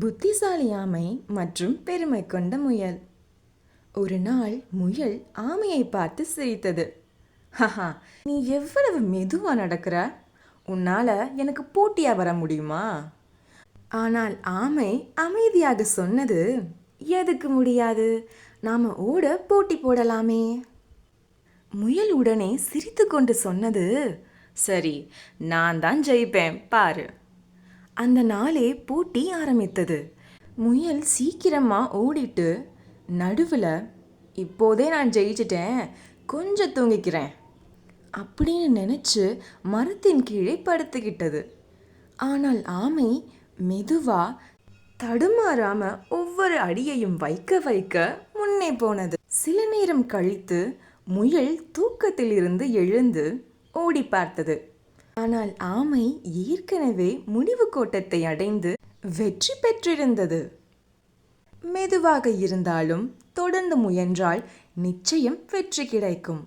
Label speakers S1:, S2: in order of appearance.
S1: புத்திசாலி ஆமை மற்றும் பெருமை கொண்ட முயல். ஒரு நாள் முயல் ஆமையை பார்த்து சிரித்தது. ஹஹா நீ எவ்வளவு மெதுவா நடக்கிற? உன்னால எனக்கு போட்டியா வர முடியுமா? ஆனால் ஆமை அமைதியாக சொன்னது எதுக்கு முடியாது நாம ஓட போட்டி போடலாமே. முயல் உடனே சிரித்துக்கொண்டு சொன்னது சரி நான் தான் ஜெயிப்பேன் பாரு. அந்த நாளே போட்டி ஆரம்பித்தது. முயல் சீக்கிரமாக ஓடிட்டு நடுவில் இப்போதே நான் ஜெயிச்சிட்டேன் கொஞ்சம் தூங்கிக்கிறேன் அப்படின்னு நினச்சி மரத்தின் கீழே படுத்துக்கிட்டது. ஆனால் ஆமை மெதுவா தடுமாறாம ஒவ்வொரு அடியையும் வைக்க வைக்க முன்னே போனது. சில நேரம் கழித்து முயல் தூக்கத்திலிருந்து எழுந்து ஓடி பார்த்தது. ஆனால் ஆமை ஏற்கனவே முடிவு கோட்டத்தை அடைந்து வெற்றி பெற்றிருந்தது. மெதுவாக இருந்தாலும் தொடர்ந்து முயன்றால் நிச்சயம் வெற்றி கிடைக்கும்.